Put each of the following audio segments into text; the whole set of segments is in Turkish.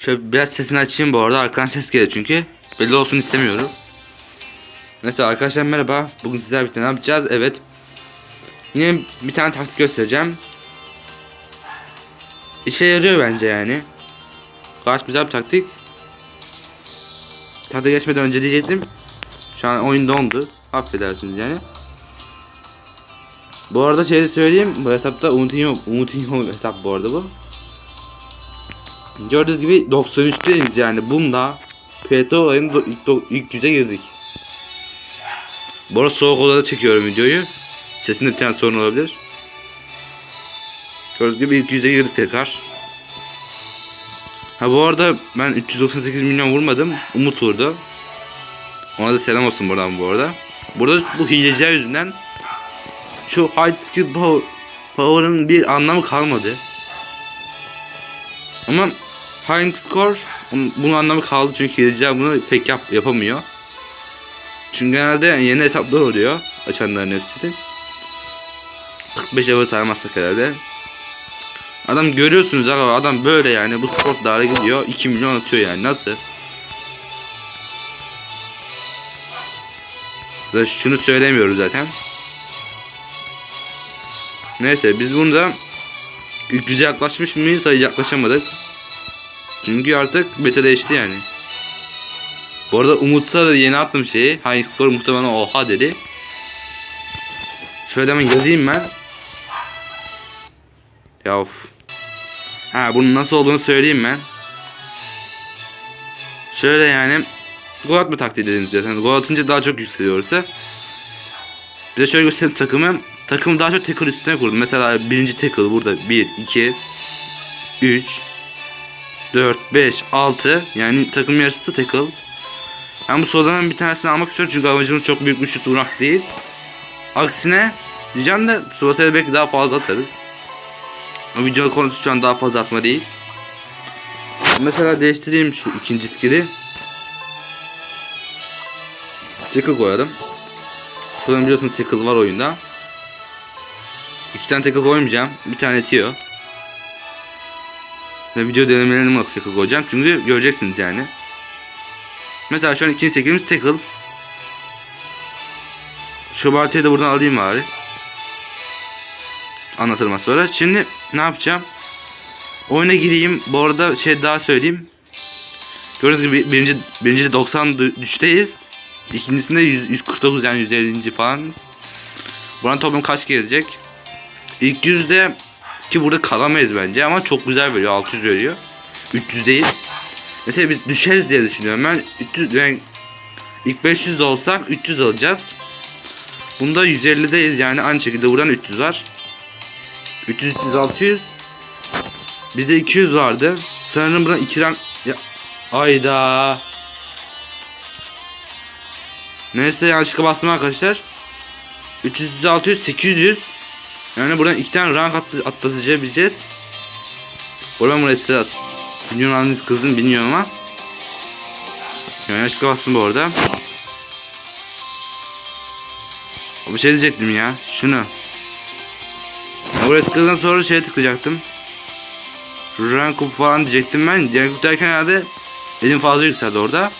Şöyle biraz sesini açayım bu arada. Arkadan ses geliyor çünkü. Belli olsun istemiyorum. Neyse arkadaşlar merhaba. Bugün sizlerle birlikte ne yapacağız? Evet. Yine bir tane taktik göstereceğim. İşe yarıyor bence yani. Gayet güzel bir taktik. Taktik geçmeden önce diyecektim. Şu an oyun dondu. Affedersiniz yani. Bu arada şey söyleyeyim. Bu hesapta Umut'un yok. Umut'un yok hesap bu arada bu. Gördüğünüz gibi 93'teyiz yani. Bunda PT olayının do- ilk, ilk yüze girdik. Bu arada soğuk odada çekiyorum videoyu. Sesinde bir tane sorun olabilir. Gördüğünüz gibi ilk yüze girdik tekrar. Ha bu arada ben 398 milyon vurmadım. Umut vurdu. Ona da selam olsun buradan bu arada. Burada bu hileciler yüzünden şu high skill power, power'ın bir anlamı kalmadı. Ama high score bunun anlamı kaldı çünkü hileciler bunu pek yap, yapamıyor. Çünkü genelde yeni hesaplar oluyor açanların hepsi de. 45 level saymazsak herhalde. Adam görüyorsunuz abi adam böyle yani bu sportlara gidiyor 2 milyon atıyor yani nasıl? Zaten şunu söylemiyoruz zaten. Neyse biz bunda 300'e yaklaşmış mıyız? Hayır yaklaşamadık. Çünkü artık beteleşti yani. Bu arada Umut'a da yeni attım şeyi. High score muhtemelen oha dedi. Şöyle hemen yazayım ben. Ya of. Ha bunun nasıl olduğunu söyleyeyim ben. Şöyle yani gol atma taktiği dediniz zaten. Gol atınca daha çok yükseliyorsa. Bir de şöyle göstereyim takımı. Takım daha çok tackle üstüne kurdum. Mesela birinci tackle burada 1, 2, 3, 4, 5, 6. Yani takım yarısı da tackle. Ben bu sorulardan bir tanesini almak istiyorum çünkü amacımız çok büyük bir şut vurmak değil. Aksine diyeceğim de Subasa'ya belki daha fazla atarız. O video konusu şu an daha fazla atma değil. Mesela değiştireyim şu ikinci skill'i. Tackle koyalım. Sonra biliyorsun tackle var oyunda. İki tane tackle koymayacağım. Bir tane tiyo. Ve video denemelerine tackle koyacağım. Çünkü göreceksiniz yani. Mesela şu an ikinci skill'imiz tackle. Şu Barty'yi de buradan alayım bari. Anlatırım az sonra. Şimdi ne yapacağım? Oyuna gireyim. Bu arada şey daha söyleyeyim. Gördüğünüz gibi birinci, birinci de 93'teyiz. İkincisinde 100, 149 yani 150. falan. Buranın toplam kaç gelecek? İlk yüzde ki burada kalamayız bence ama çok güzel veriyor. 600 veriyor. 300'deyiz. Mesela biz düşeriz diye düşünüyorum. Ben 300 ben ilk 500'de olsak 300 alacağız. Bunda 150'deyiz yani aynı şekilde buradan 300 var. 300 300 600 Bizde 200 vardı. Sanırım buradan 2 rank ya ayda. Neyse yanlışlıkla bastım arkadaşlar. 300 600 800 yani buradan iki tane rank atlı, atlatabileceğiz. Oradan buraya size at. Bilmiyorum anneniz kızdın bilmiyorum ama. Yani yanlışlıkla bastım bu arada. Bir şey diyecektim ya. Şunu. Ya buraya tıkladıktan sonra şeye tıklayacaktım. Rank up falan diyecektim ben. Rank up derken herhalde elim fazla yükseldi orada.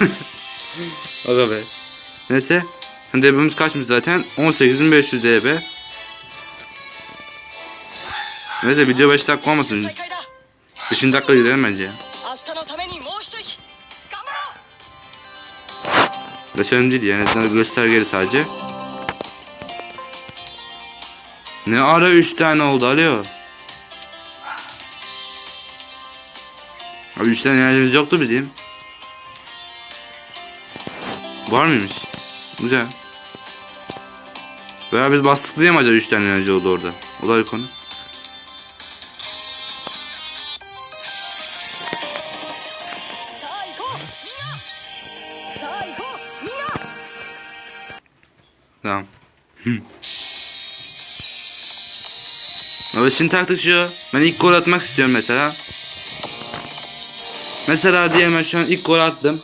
Aga be. Neyse. DB'miz kaçmış zaten? 18500 DB. Neyse video 5 dakika olmasın. 5. dakika gidelim bence ya. Beş önemli değil yani azından göstergeli sadece. Ne ara 3 tane oldu alo. Abi 3 tane enerjimiz yoktu bizim. Var mıymış? Güzel. Veya biz bastık diye mi acaba 3 tane enerji oldu orada? O da konu. Abi şimdi taktik şu. Ben ilk gol atmak istiyorum mesela. Mesela diyelim ben şu an ilk gol attım.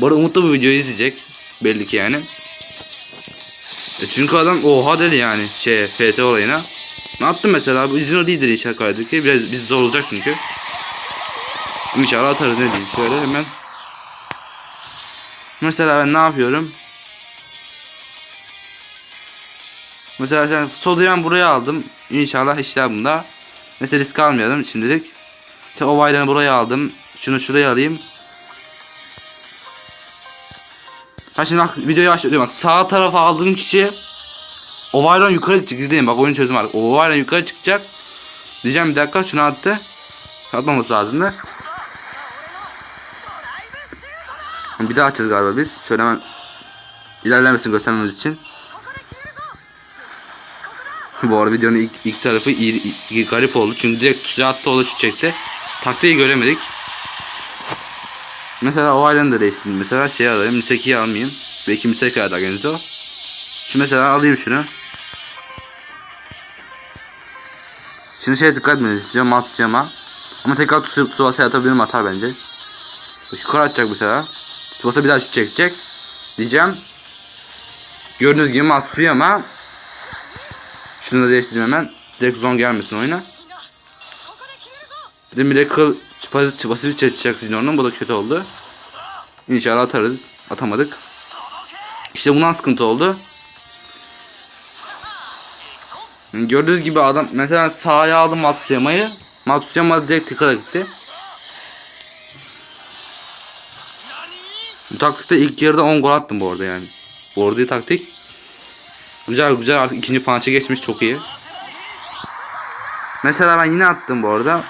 Bu arada Umut da bu videoyu izleyecek. Belli ki yani. E çünkü adam oha dedi yani şey FT olayına. Ne yaptım mesela bu izin değildir inşallah kaydedildi. Biraz biz zor olacak çünkü. İnşallah atarız ne diyeyim. Şöyle hemen. Mesela ben ne yapıyorum? Mesela sen ben buraya aldım. İnşallah işler bunda. Mesela risk almayalım şimdilik. İşte o bayranı buraya aldım. Şunu şuraya alayım. Ha şimdi bak videoyu başlatıyorum bak sağ tarafa aldığım kişi o bayran yukarı çıkacak izleyin bak oyun çözüm artık o bayran yukarı çıkacak diyeceğim bir dakika şunu attı atmaması lazımdı bir daha açacağız galiba biz şöyle hemen ilerlemesini göstermemiz için bu arada videonun ilk, ilk tarafı iyi, iyi- garip oldu çünkü direkt tuşa attı o da çekti taktiği göremedik Mesela o ayranı da değiştirdim. Mesela şey alayım. Miseki'yi almayayım. Belki Miseki da Genzo. Şimdi mesela alayım şunu. Şimdi şeye dikkat etmenizi istiyorum. Matsuyama. Ama tekrar Tsu- Tsubasa'ya atabilirim atar bence. Yukarı atacak mesela. Tsubasa bir daha şut çekecek. Diyeceğim. Gördüğünüz gibi Matsuyama. Şunu da değiştireceğim hemen. Direkt zon gelmesin oyuna. Bir de Miracle pasif, pasif çatacak Zinor'un. Bu da kötü oldu. İnşallah atarız. Atamadık. İşte bundan sıkıntı oldu. Gördüğünüz gibi adam mesela sağa aldı Matsuyama'yı. Matsuyama direkt tıkala gitti. Bu taktikte ilk yarıda 10 gol attım bu arada yani. Bu arada taktik. Güzel güzel artık ikinci pança geçmiş çok iyi. Mesela ben yine attım bu arada.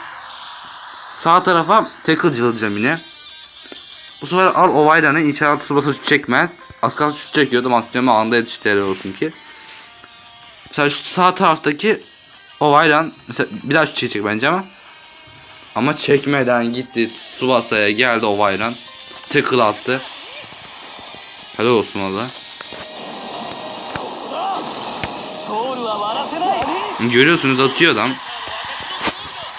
Sağ tarafa tackle cılacağım yine. Bu sefer al Ovaylan'ı inşallah Tsubasa şut çekmez. Az kalsın şut çekiyordu. Matsuyama anda yetişti olsun ki. Mesela şu sağ taraftaki Ovaylan mesela bir daha şut çekecek bence ama. Ama çekmeden gitti Tsubasa'ya geldi Ovaylan. Tackle attı. Helal olsun valla. Görüyorsunuz atıyor adam.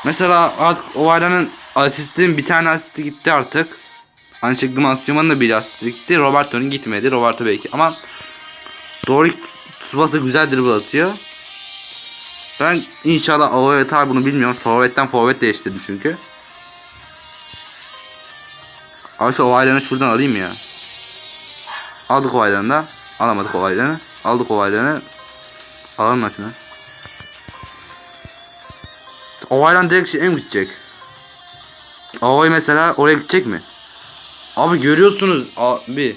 Mesela artık Ovaylan'ın asistin bir tane asisti gitti artık. Aynı şekilde Mansuyama'nın da bir asisti gitti. Roberto'nun gitmedi. Roberto belki ama doğru Tsubasa güzel dribble atıyor. Ben inşallah Aoya atar bunu bilmiyorum. Forvet'ten forvet değiştirdim çünkü. Abi şu Ovaylan'ı şuradan alayım ya. Aldık Ovaylan'ı da. Alamadık Ovaylan'ı. Aldık Ovaylan'ı. Alalım lan şunu. Ovaylan direkt şeye mi gidecek? Ovay mesela oraya gidecek mi? Abi görüyorsunuz abi.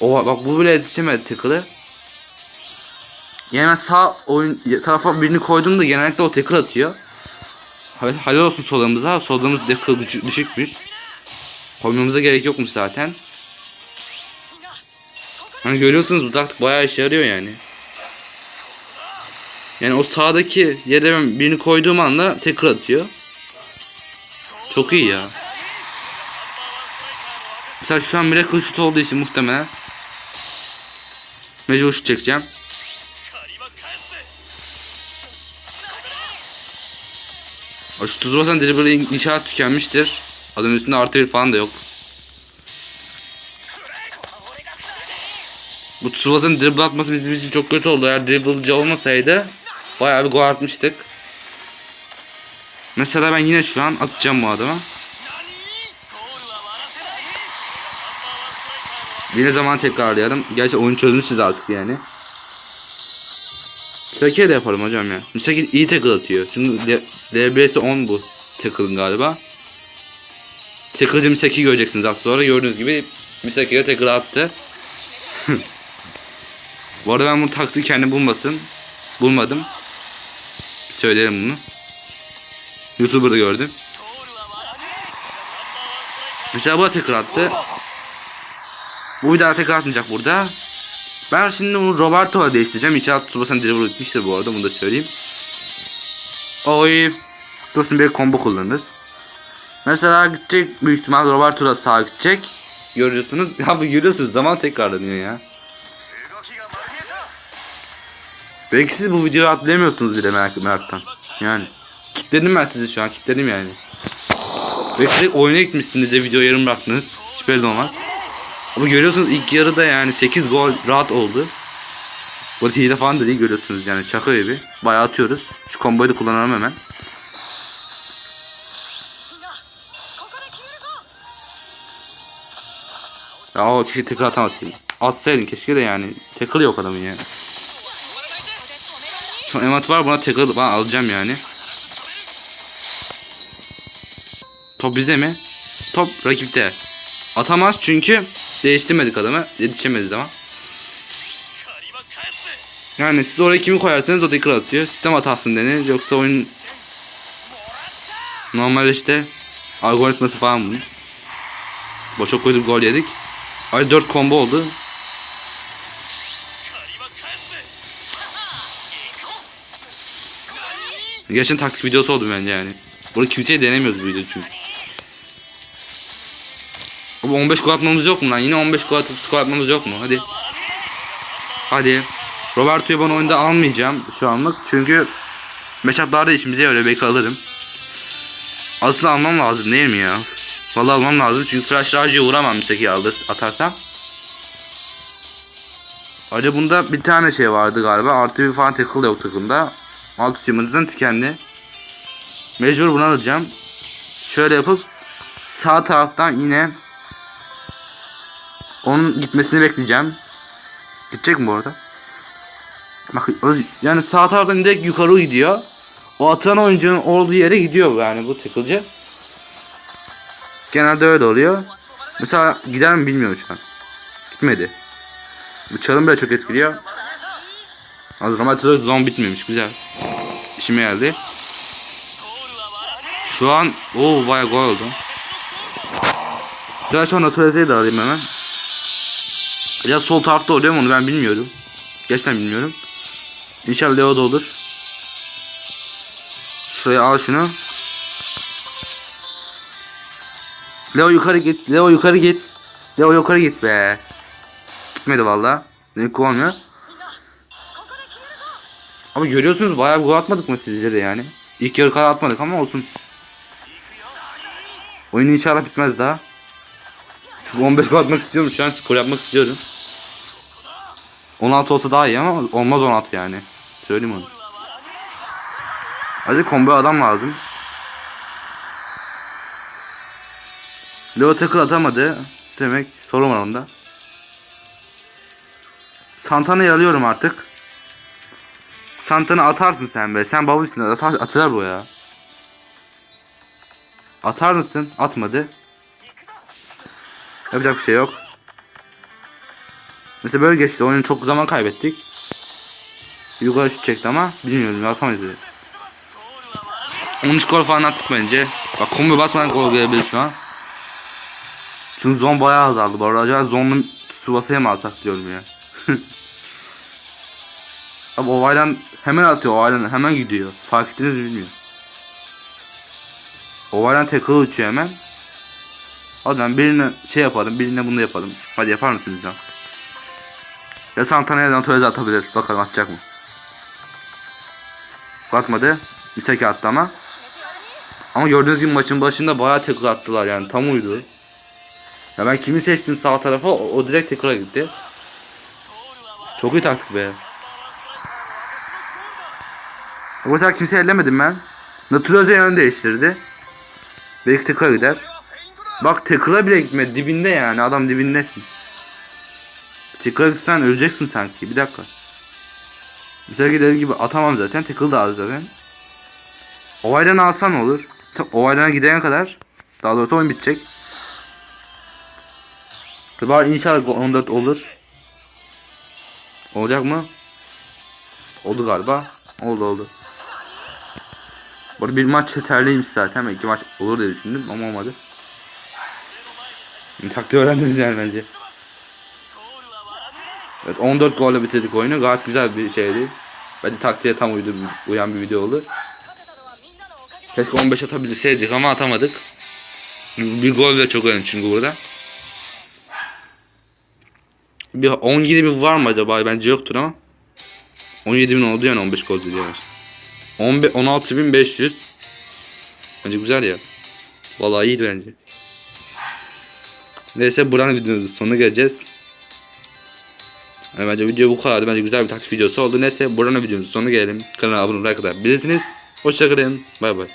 Ova, bak bu bile yetişemedi tıkılı. Yani ben sağ oyun tarafa birini koyduğumda genellikle o tackle atıyor. Hal- Halil olsun solumuza. Solumuz tackle düşükmüş. Koymamıza gerek yokmuş zaten. Hani görüyorsunuz bu taktik bayağı işe yarıyor yani. Yani o sağdaki yere birini koyduğum anda tekrar atıyor. Çok iyi ya. Mesela şu an miracle şut olduğu için muhtemelen mecbur şut çekeceğim. Şu Tsubasa'nın dribbling inşaat tükenmiştir. Adamın üstünde artı bir falan da yok. Bu Tsubasa'nın dribble atması bizim için çok kötü oldu. Eğer dribble'cı olmasaydı Bayağı bir gol atmıştık. Mesela ben yine şu an atacağım bu adama. Bir zaman tekrarlayalım. Gerçi oyun çözmüşüz artık yani. Misaki'ye de yapalım hocam ya. Misaki iyi tackle atıyor. Çünkü DB'si 10 bu tackle'ın galiba. Tackle'cı Misaki göreceksiniz az sonra. Gördüğünüz gibi Misaki'ye tackle attı. bu arada ben bunu taktiği kendi bulmasın. Bulmadım. Söylerim bunu. YouTuber'da gördüm. Mesela bu da tekrar attı. Bu bir daha tekrar atmayacak burada. Ben şimdi bunu Roberto'la değiştireceğim. İnşallah Tsubasa'nın dribble bitmiştir bu arada. Bunu da söyleyeyim. Oy. Dursun bir combo kullanırız. Mesela gidecek büyük ihtimal Roberto'da sağa gidecek. Görüyorsunuz. Ya bu görüyorsunuz zaman tekrarlanıyor ya. Belki siz bu videoyu atlayamıyorsunuz bile merak, meraktan. Yani. Kitledim ben sizi şu an kitledim yani. Belki de oyuna gitmişsiniz de video yarım bıraktınız. Hiç belli olmaz. Ama görüyorsunuz ilk yarıda yani 8 gol rahat oldu. Bu hile falan da değil görüyorsunuz yani şaka gibi. Bayağı atıyoruz. Şu komboyu da kullanalım hemen. Ya o kişi tekrar atamaz. Atsaydın keşke de yani. Tackle yok adamın yani. Son emat var buna tek alıp alacağım yani. Top bize mi? Top rakipte. Atamaz çünkü değiştirmedik adamı. Yetişemedik ama. Yani siz oraya kimi koyarsanız o tekrar atıyor. Sistem hatasını denir. Yoksa oyun normal işte algoritması falan bunun. Boçok koyduk gol yedik. Ay 4 combo oldu. Gerçekten taktik videosu oldu bence yani. Bunu kimseye denemiyoruz bu video çünkü. Ama 15 gol atmamız yok mu lan? Yine 15 gol atıp skor atmamız yok mu? Hadi. Hadi. Roberto'yu ben oyunda almayacağım şu anlık. Çünkü matchup'larda işimize yarıyor. Belki alırım. Aslında almam lazım değil mi ya? Vallahi almam lazım. Çünkü Flash Raji'ye vuramam alır, atarsam. Ayrıca bunda bir tane şey vardı galiba. Artı bir falan tackle yok takımda. Alt uçumuzdan tükendi. Mecbur bunu alacağım. Şöyle yapıp sağ taraftan yine onun gitmesini bekleyeceğim. Gidecek mi bu arada? Bak yani sağ taraftan direkt yukarı gidiyor. O atan oyuncunun olduğu yere gidiyor yani bu tackle'cı. Genelde öyle oluyor. Mesela gider mi bilmiyorum şu an. Gitmedi. Bu çalım bile çok etkiliyor. Az romantize zon bitmemiş güzel işime geldi. Şu an o bayağı gol oldu. Güzel şu an Naturalize'yi de alayım hemen. Ya sol tarafta oluyor mu onu ben bilmiyorum. Gerçekten bilmiyorum. İnşallah Leo da olur. Şuraya al şunu. Leo yukarı git. Leo yukarı git. Leo yukarı git be. Gitmedi valla. Demek olmuyor. Ama görüyorsunuz bayağı bir gol atmadık mı sizce de yani? İlk yarı kadar atmadık ama olsun. Oyun inşallah bitmez daha. Çünkü 15 gol atmak istiyorum şu an skor yapmak istiyorum. 16 olsa daha iyi ama olmaz 16 yani. Söyleyeyim onu. Hadi combo adam lazım. Leo tackle atamadı. Demek sorun var onda. Santana'yı alıyorum artık. Santana atarsın sen be. Sen baba üstüne atar, atar bu ya. Atar mısın? Atmadı. Yapacak bir şey yok. Mesela böyle geçti. Oyunu çok zaman kaybettik. Yukarı şut çekti ama bilmiyorum atamayız dedi. 13 gol falan attık bence. Bak kombi basmadan gol gelebilir şu an. Çünkü zon bayağı azaldı. Bu arada acaba zonlu Tsubasa'ya mı alsak diyorum ya. Abi Ovaylan hemen atıyor. Ovaylan hemen gidiyor. Fark ettiniz mi bilmiyorum. Ovaylan tackle uçuyor hemen. Lan birine şey yapalım, birine bunu yapalım. Hadi yapar mısınız ya? Ya Santana'ya naturalize atabilir. Bakalım atacak mı? Atmadı. Misaki attı ama. Ama gördüğünüz gibi maçın başında bayağı tackle attılar yani tam uydu. Ya ben kimi seçtim sağ tarafa o, o direkt tackle'a gitti. Çok iyi taktik be. O mesela kimse ellemedim ben. Naturalize yön değiştirdi. Belki tackle'a gider. Bak tackle'a bile gitmedi dibinde yani adam dibindesin. Tackle'a gitsen öleceksin sanki bir dakika. Mesela dediğim gibi atamam zaten tackle da az zaten. Ovaylan alsan olur. Ovaylana gidene kadar daha doğrusu oyun bitecek. Var inşallah 14 olur. Olacak mı? Oldu galiba. Oldu oldu. Orada bir maç yeterliymiş zaten. Belki maç olur diye düşündüm ama olmadı. Taktiği öğrendiniz yani bence. Evet 14 golle bitirdik oyunu. Gayet güzel bir şeydi. Bence taktiğe tam uydu, uyan bir video oldu. Keşke 15 atabilseydik ama atamadık. Bir gol de çok önemli çünkü burada. Bir 17 bin var mı acaba? Bence yoktur ama. 17 bin oldu yani 15 gol diyoruz. 15 16500. Bence güzel ya. Vallahi iyiydi bence. Neyse buranın videomuzun sonuna geleceğiz. Yani bence video bu kadardı. Bence güzel bir taktik videosu oldu. Neyse buranın videomuzun sonuna gelelim. Kanala abone olmayı kadar bilirsiniz. Hoşçakalın. Bay bay.